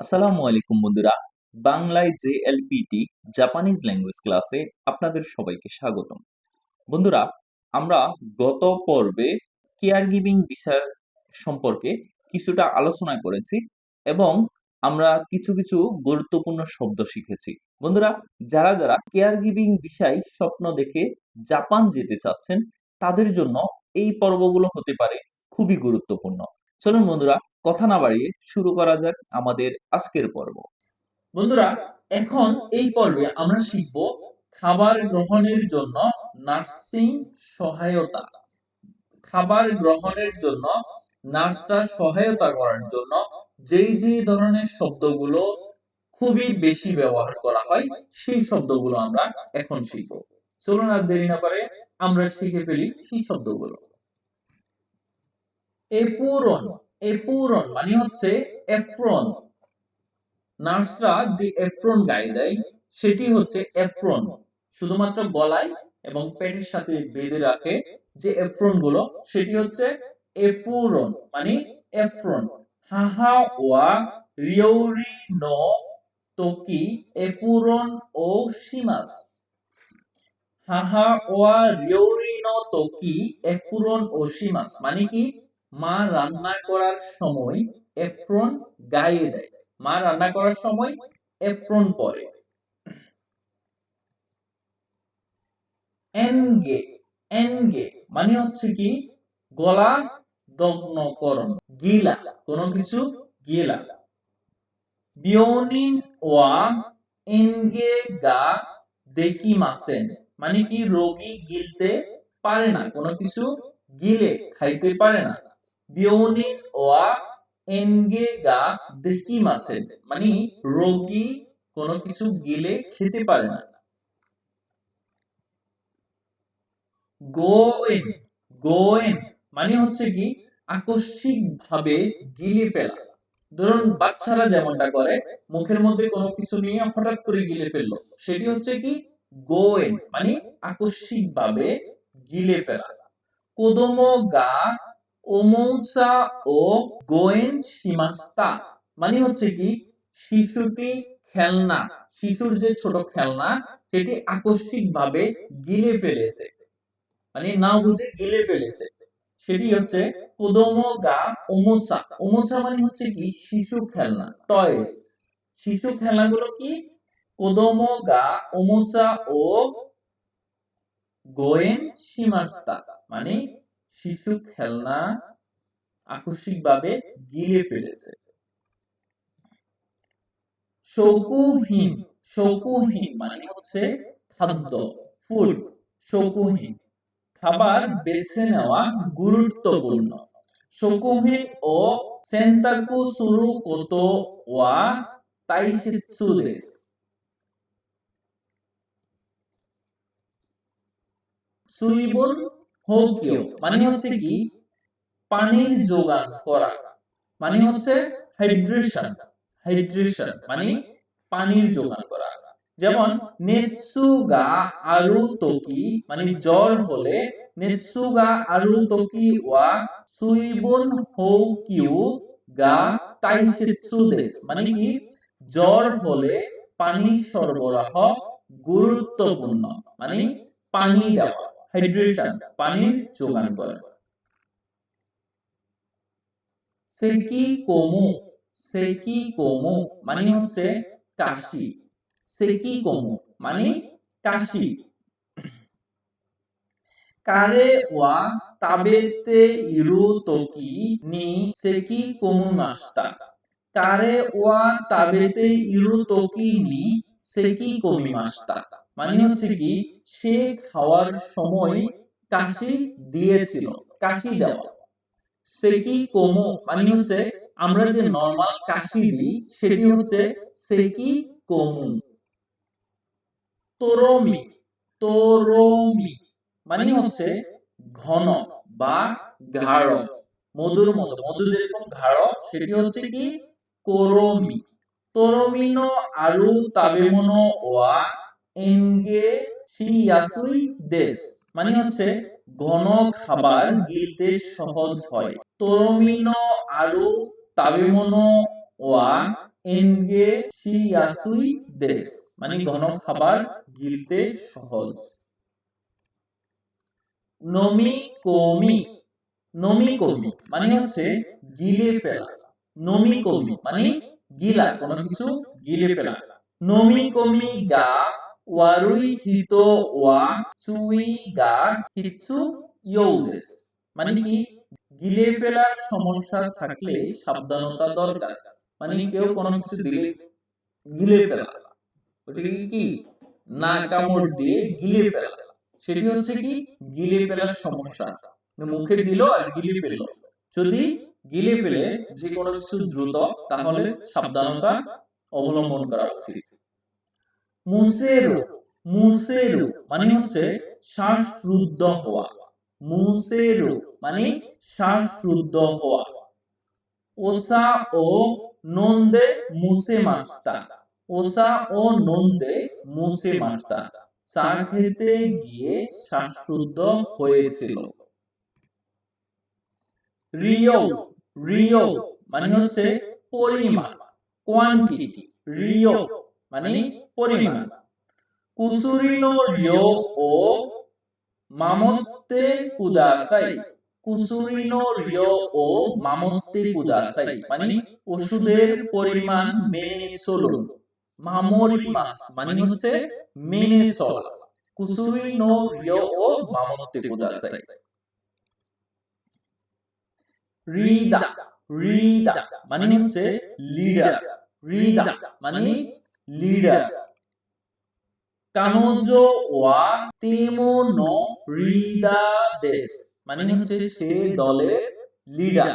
আসসালামু আলাইকুম বন্ধুরা, বাংলায় যে এলপিটি জাপানিজ ল্যাঙ্গুয়েজ ক্লাসে আপনাদের সবাইকে স্বাগতম। বন্ধুরা, আমরা গত পর্বে কেয়ার গিভিং বিষয় সম্পর্কে কিছুটা আলোচনা করেছি এবং আমরা কিছু কিছু গুরুত্বপূর্ণ শব্দ শিখেছি। বন্ধুরা, যারা যারা কেয়ার গিভিং বিষয় স্বপ্ন দেখে জাপান যেতে চাচ্ছেন, তাদের জন্য এই পর্বগুলো হতে পারে খুবই গুরুত্বপূর্ণ। চলুন বন্ধুরা, কথা না বাড়িয়ে শুরু করা যাক আমাদের আজকের পর্ব। বন্ধুরা, এখন এই পর্বে আমরা শিখব খাবার গ্রহণের জন্য নার্সিং সহায়তা। খাবার গ্রহণের জন্য নার্সরা সহায়তা করার জন্য যেই যে ধরনের শব্দগুলো খুবই বেশি ব্যবহার করা হয়, সেই শব্দগুলো আমরা এখন শিখব। চলুন আর দেরি না করে আমরা শিখে ফেলি সেই শব্দগুলো। এপুরন এপুরন মানে হচ্ছে এপ্রন। নার্সরা যে এপ্রন গায়ে দেয়, সেটি হচ্ছে এপ্রন। শুধুমাত্র গলায় এবং পেটের সাথে বেঁধে রাখে যে এপ্রনগুলো সেটি হচ্ছে এপুরন মানে এপ্রন। হাহা ওয়া রিওরি নো তোকি এপুরন ও শিমাস। হাহা ওয়া রিওরি নো তোকি এপুরন ও শিমাস মানে কি মা রান্না করার সময় এপ্রন গায়ে দেয়। মা রান্না করার সময় এপ্রন পরে। এনগে এনগে মানে হচ্ছে কি? গলা দগ্নকরণ, গিলা, কোনো কিছু, গিলা। বিয়নিন ওয়া এনগে গা দেখি মাসেন মানে কি? রোগী গিলতে পারে না, কোনো কিছু গিলে, খাইতে পারে না। বিয়নিন ওয়া এনগে গা দেকিমাসেন মানে রোগী কোনো কিছু গিলে খেতে পারে না। গোয়েন গোয়েন মানে হচ্ছে কি আকস্মিক ভাবে গিলে ফেলা। ধরুন বাচ্চারা যেমনটা করে, মুখের মধ্যে কোনো কিছু নিয়ে হঠাৎ করে গিলে ফেলল, সেটি হচ্ছে কি গোয়েন মানে আকস্মিক ভাবে গিলে ফেলা। কোদমো গা ও গোয়েন সীমাস্তা মানে হচ্ছে কি শিশুটি খেলনা শিশুর যে ছোট খেলনা সেটি আকস্মিক ভাবে গিলে ফেলেছে মানে না বুঝে গিলে ফেলেছে সেটি হচ্ছে গা ওমোচা ওমোচা মানে হচ্ছে কি শিশু খেলনা টয়েস শিশু খেলনাগুলো কি কোদমো গা ওমোচা ও গোয়েন সীমাস্তা মানে শিশু খেলনা আকস্মিকভাবে গিলে ফেলেছে। শৌকুহীন শৌকুহীন মানে হচ্ছে খাদ্য ফুড শৌকুহীন। খাবার বেছে নেওয়া গুরুত্বপূর্ণ। শৌকুহীন ও সেন্তাকু সুরু কত ওয়া তাইশিৎসু দেস সুইবন হোকিও মানে হচ্ছে কি? পানির যোগান করা। মানে হচ্ছে হাইড্রেশন হাইড্রেশন মানে পানির যোগান করা। যেমন নেৎসুগা আরু তোকি মানে জ্বর হলে নেৎসুগা আরু তোকি ওয়া গা মানে কি? জ্বর হলে পানি সরবরাহ গুরুত্বপূর্ণ মানে পানি দেওয়া। হাইড্রেশন পানির যোগান করা সেকি কোমু সেকি কোমু মানে হচ্ছে কাশি সেকি কোমু মানে কাশি কারে ওয়া তাবেতে ইরু তোকি নি সেকি কোমু মাস্তা কারে ওয়া তাবেতে ইরু তোকি নি সেকি কোমি মাস্তা মানে হচ্ছে কি, সে খাওয়ার সময় কাশি দিয়েছিল, কাশি দেওয়া। সেকি কোমো মানে হচ্ছে আমরা যে নরমাল কাশি দিই, সেটি হচ্ছে সেকি কোমু। তোরমি তোরমি মানে হচ্ছে ঘন বা গাঢ়, মধুর মতো মধু যেরকম গাঢ়, সেটি হচ্ছে কি, কোরমি। তোরমিনো আলু তাবেমনো ওয়া এনগে শিয়াসুই দেশ মানে হচ্ছে ঘন খাবার গিলতে সহজ হয়। তোরমিনো আলু তাবেমনো ওয়া এনগে শিয়াসুই দেশ মানে ঘন খাবার গিলতে সহজ। নমি কোমি নমি কোমি মানে হচ্ছে গিলে ফেলা। নমি কোমি মানে গিলা, কোনো কিছু গিলে ফেলা। নমি কোমি গা ওয়ারুই হিতো ওয়া চুই গা হিচু ইয়োদেস মানে কি গিলে ফেলার সমস্যা থাকলে সাবধানতা দরকার মানে কেউ কোনো কিছু দিলে গিলে ফেলা ওটাকে কি না কামড় দিয়ে গিলে ফেলা সেটি হচ্ছে কি গিলে ফেলার সমস্যা মুখে দিল আর গিলে ফেলল যদি গিলে ফেলে যে কোনো কিছু দ্রুত তাহলে সাবধানতা অবলম্বন করা উচিত মুসেরু মুসেরু মানে হচ্ছে শ্বাসরুদ্ধ হওয়া। মুসেরু মানে শ্বাসরুদ্ধ হওয়া। ওসা ও নন্দে মুসে মাস্তা। ওসা ও নন্দে মুসে মাস্তা। চা খেতে গিয়ে শ্বাসরুদ্ধ হয়েছিল। রিও রিও মানে হচ্ছে পরিমাণ কোয়ান্টিটি রিও। মানে পরিমাণ। কুসুরিনো রিও ও মামত্তে কুদাসাই। কুসুরিনো রিও ও মামত্তে কুদাসাই। মানে ওষুধের পরিমাণ মেনে চলুন। মামরি মাস মানে হচ্ছে মেনে চলা। কুসুরিনো রিও ও মামত্তে কুদাসাই। রিদা রিদা মানে হচ্ছে লিডার রিদা মানে লিডার ওয়া তেমো নো মানে হচ্ছে সে দলের লিডার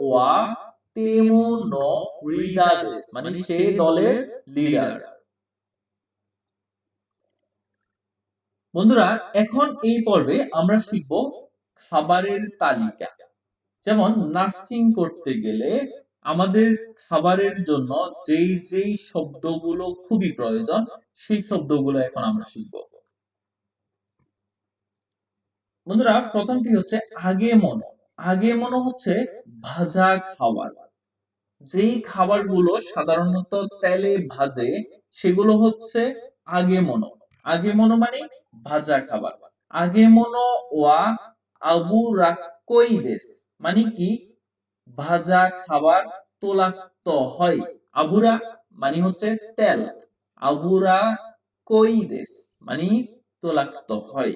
ওয়া তেমো নো মানে সে দলের লিডার বন্ধুরা, এখন এই পর্বে আমরা শিখব খাবারের তালিকা। যেমন নার্সিং করতে গেলে আমাদের খাবারের জন্য যেই যেই শব্দগুলো খুবই প্রয়োজন, সেই শব্দগুলো এখন আমরা শিখব। বন্ধুরা, প্রথমটি হচ্ছে আগে মনো আগে মনো হচ্ছে ভাজা খাবার। যেই খাবারগুলো সাধারণত তেলে ভাজে, সেগুলো হচ্ছে আগে মনো আগে মনো মানে ভাজা খাবার। আগে মনো ওয়া আবু রাক্কইদেস মানে কি? ভাজা খাবার তোলাক্ত হয়। আবুরা মানে হচ্ছে তেল। আবুরা কইদেস মানে তোলাক্ত হয়।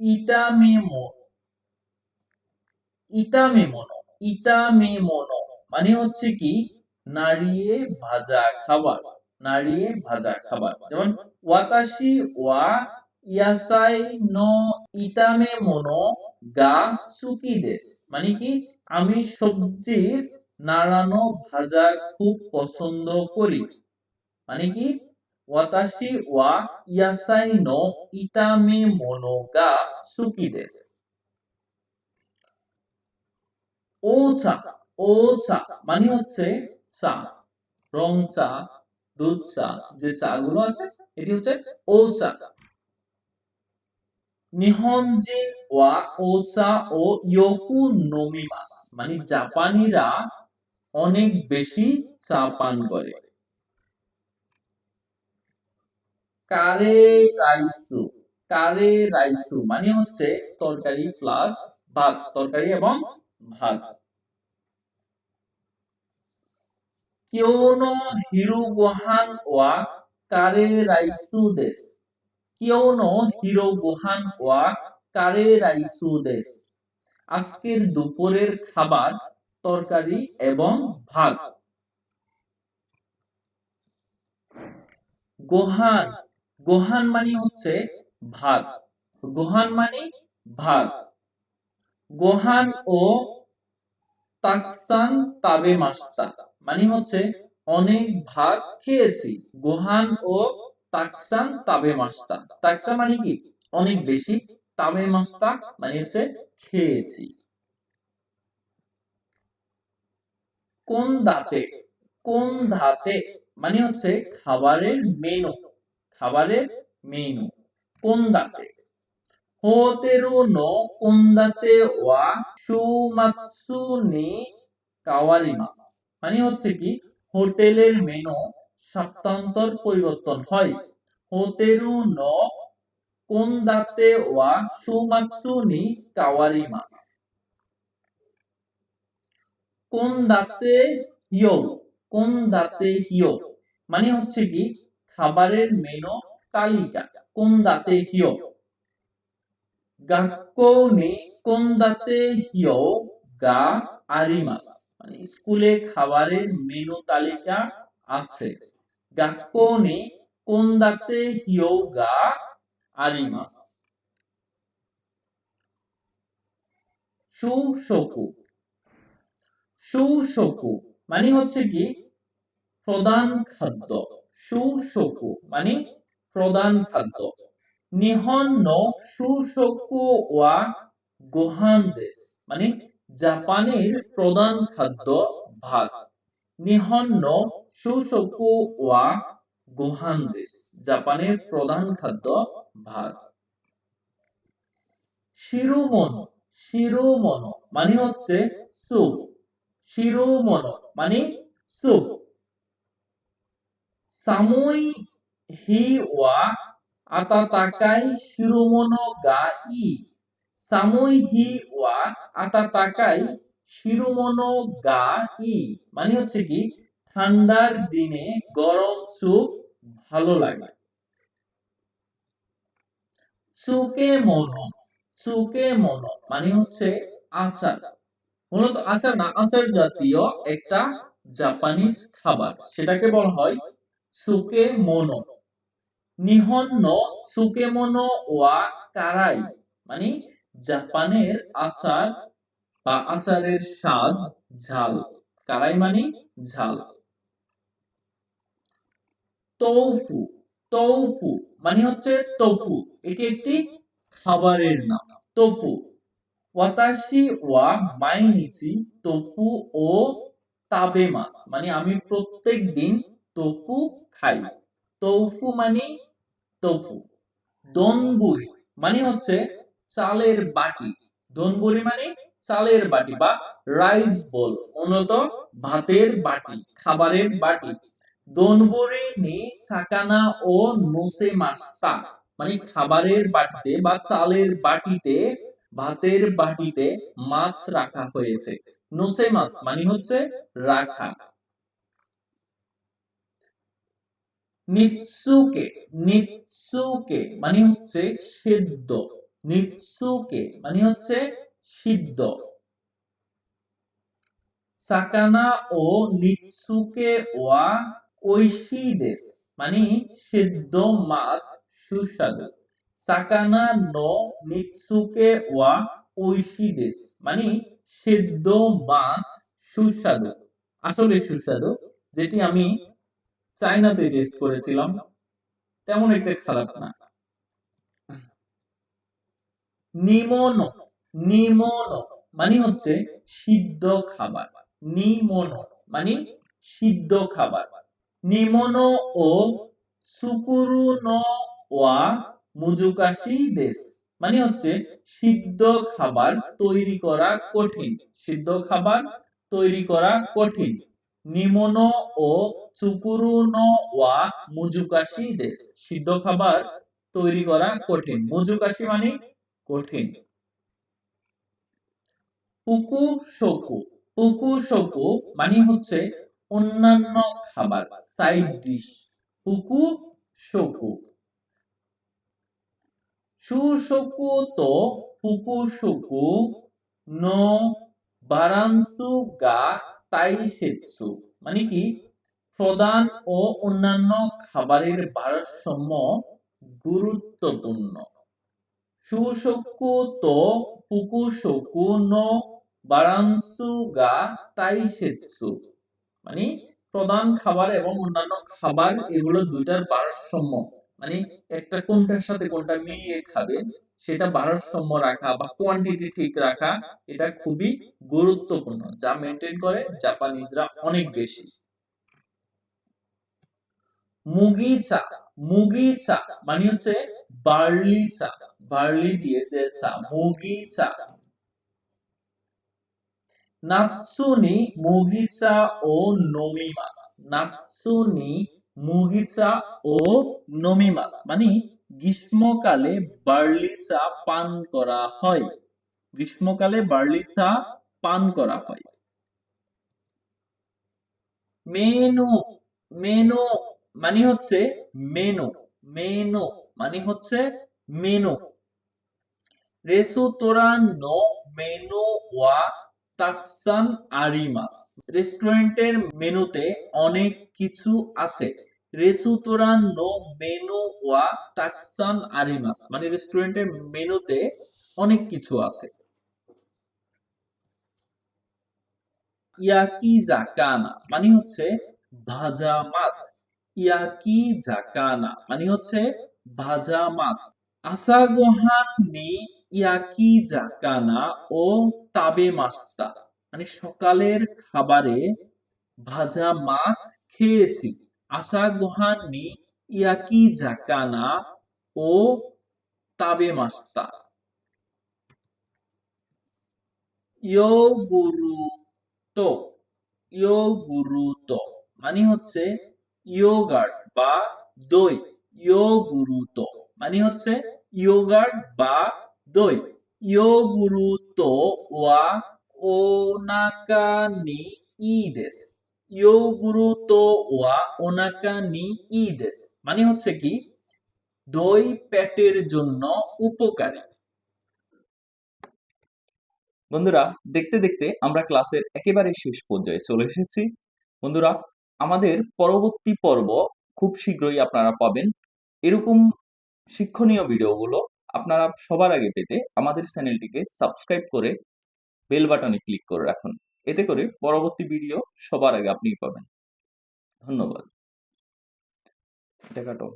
ইটামেমো ইটামেমোনো ইটামেমোনো মানে হচ্ছে কি? নাড়িয়ে ভাজা খাবার। নাড়িয়ে ভাজা খাবার। যেমন ওয়াতাশি ওয়া ইয়াসাই নো ইতামে মোনো গা সুকি দেশ। মানে কি, আমি সবজির নাড়ানো ভাজা খুব পছন্দ করি। মানে কি ওয়াতাশি ওয়া ইয়াসাই নো ইতামে মোনো গা সুকি দেশ। ও চা ও চা মানে হচ্ছে চা, রং চা, দুধ চা, যে চা গুলো আছে, এটি হচ্ছে ও চা। নিহনজিন ওয়া ওসা ও ইয়োকু নোমিমাস মানে জাপানিরা অনেক বেশি চা পান করে কারে রাইসু কারে রাইসু মানে হচ্ছে তরকারি প্লাস ভাত তরকারি এবং ভাত কিয়োনো হিরু গোহান ওয়া কারে রাইসু দেশ কিয়োনো হিরো গোহান ওয়া কারে রাইসু দেশ। আজকের দুপুরের খাবার, তরকারি এবং ভাত। গোহান গোহান মানে হচ্ছে ভাত। গোহান মানে ভাত। গোহান ও তাকসান তাবে মাস্তা মানে হচ্ছে অনেক ভাত খেয়েছি। গোহান ও তাকসান তাবে মাস্তা তাকসা মানে কি? অনেক বেশি। তাবে মাস্তা মানে হচ্ছে খেয়েছি। কোন দাতে? কোন ধাতে মানে হচ্ছে খাবারের মেনু খাবারের মেনু কোন দাতে? হোতেরু নো কোন দাতে? ওয়া সুমাৎসু নি কাওয়ারিমাস মানে হচ্ছে কি? হোটেলের মেনু সপ্তাহান্তর পরিবর্তন হয়। হোতেরু ন কোন কোনদাতে ওয়া সুমাৎসু নি কাওয়ারিমাস। কোনদাতে কোন কোনদাতে হিয়ো মানে হচ্ছে কি? খাবারের মেনু তালিকা, কোনদাতে হিয়ো। গাক্কো নি কোনদাতে হিয়ো গা আরিমাস। মানে স্কুলে খাবারের মেনু তালিকা আছে। গাক্কো নি কোনদাতে হিয়ো গা আরিমাস সুশোকু সুশোকু মানে হচ্ছে কি প্রধান খাদ্য সুশোকু মানে প্রধান খাদ্য নিহন নো ওয়া গোহান দেশ মানে জাপানের প্রধান খাদ্য ভাত নিহন নো ওয়া গোহান দেশ, জাপানের প্রধান খাদ্য ভাত। শিরোমনো মানে হচ্ছে শিরোমনো মানে হি ওয়া আতাতাকাই শিরোমনো গা ই। সামুই হি ওয়া আতাতাকাই শিরোমনো গা ই মানে হচ্ছে কি, ঠান্ডার দিনে গরম স্যুপ ভালো লাগে। চুকে মনো চুকে মনো মানে হচ্ছে আচার। মূলত আচার না, আচার জাতীয় একটা জাপানিজ খাবার। সেটাকে বলা হয় সুকে মনো। নিহন্ন সুকে মনো ওয়া কারাই মানে জাপানের আচার বা আচারের স্বাদ ঝাল। কারাই মানে ঝাল। তৌফু তৌফু মানে হচ্ছে তোফু। এটি একটি খাবারের নাম। তোফু। ওয়াতাশি ওয়া তোফু ও তাবেমাস মানে আমি প্রত্যেক দিন তোফু খাই। তোফু মানে তোফু। দনবুরি মানে হচ্ছে চালের বাটি। দনবুরি মানে চালের বাটি বা রাইস বোল মূলত ভাতের বাটি, খাবারের বাটি। দনবুরি নি সাকানা ও নোসে মাস্তা মানে খাবারের বাটিতে বা চালের বাটিতে, ভাতের বাটিতে মাছ রাখা হয়েছে। নোসে মাছ মানে হচ্ছে রাখা। নিৎসুকে নিৎসুকে মানে হচ্ছে সেদ্ধ। নিৎসুকে মানে হচ্ছে সিদ্ধ। সাকানা ও নিৎসুকে ওয়া ঐশী দেশ মানে সিদ্ধ মাছ সুস্বাদু। সাকানা নো নিৎসুকে ওয়া ঐশী দেশ মানে সিদ্ধ মাছ সুস্বাদু। আসলে সুস্বাদু, যেটি আমি চাইনাতে টেস্ট করেছিলাম। তেমন একটা খারাপ না। নিমনো। নিমনো মানে হচ্ছে সিদ্ধ খাবার। নিমনো মানে সিদ্ধ খাবার। নিমনো ও সুকুরু নো ওয়া মুজুকাশি দেশ মানে হচ্ছে সিদ্ধ খাবার তৈরি করা কঠিন। সিদ্ধ খাবার তৈরি করা কঠিন। নিমনো ও চুকুরুনো ওয়া মুজুকাশি দেশ, সিদ্ধ খাবার তৈরি করা কঠিন। মুজুকাশি মানে কঠিন। পুকু শোকু শোকু মানে হচ্ছে অন্যান্য খাবার সাইড ডিশ শোকু তো শোকু গা তাইসেৎসু মানে কি? প্রধান ও অন্যান্য খাবারের ভারসাম্য গুরুত্বপূর্ণ। সুশোকু তো পুকুশোকু নো বারানসু গা তাইসেৎসু। মানে প্রধান খাবার এবং অন্যান্য খাবার, এগুলো দুইটার ভারসাম্য। মানে একটা কোনটার সাথে কোনটা মিলিয়ে খাবে, সেটা ভারসাম্য রাখা বা কোয়ান্টিটি ঠিক রাখা, এটা খুবই গুরুত্বপূর্ণ, যা মেনটেন করে জাপানিজরা অনেক বেশি। মুগি চা মুগি চা মানে হচ্ছে বার্লি চা। বার্লি দিয়ে যে চা, মুগি চা। নাৎসুনি মুগিসা ও নমিমাস নাৎসুনি মুগিসা ও নমিমাস মানে গ্রীষ্মকালে বার্লি চা পান করা হয়। গ্রীষ্মকালে বার্লি চা পান করা হয়। মেনু মেনু মানে হচ্ছে মেনু। মেনু মানে হচ্ছে মেনু। রেসুতোরান নো, মেনু ওয়া তাকসান আরিমাস। রেস্টুরেন্টের মেনুতে অনেক কিছু আছে। রেসুতোরান নো মেনু ওয়া তাকসান আরিমাস। মানে রেস্টুরেন্টের মেনুতে অনেক কিছু আছে। ইয়াকি জাকানা মানে হচ্ছে ভাজা মাছ। ইয়াকি জাকানা মানে হচ্ছে ভাজা মাছ। আসাগোহান নি ইয়াকি জাকানা ও তাবে মাস্তা। মানে সকালের খাবারে ভাজা মাছ খেয়েছি। আসাগোহান নি ইয়াকি জাকানা ও তাবে মাস্তা। ইয়োগুরুতো ইয়োগুরুতো মানে হচ্ছে ইয়োগার্ট বা দই। ইয়োগুরুতো। মানে হচ্ছে ইয়োগার্ট বা দই। ইয়োগুরুতো ওয়া ওনাকা নি ইদেস। ইয়োগুরুতো ওয়া ওনাকা নি ইদেস। মানে হচ্ছে কি? দই পেটের জন্য উপকারী। বন্ধুরা, দেখতে দেখতে আমরা ক্লাসের একেবারে শেষ পর্যায়ে চলে এসেছি। বন্ধুরা, আমাদের পরবর্তী পর্ব খুব শীঘ্রই আপনারা পাবেন। এরকম শিক্ষণীয় ভিডিওগুলো আপনারা সবার আগে পেতে আমাদের চ্যানেলটিকে সাবস্ক্রাইব করে বেল বাটনে ক্লিক করে রাখুন। এতে করে পরবর্তী ভিডিও সবার আগে আপনি পাবেন। ধন্যবাদ। কাটো।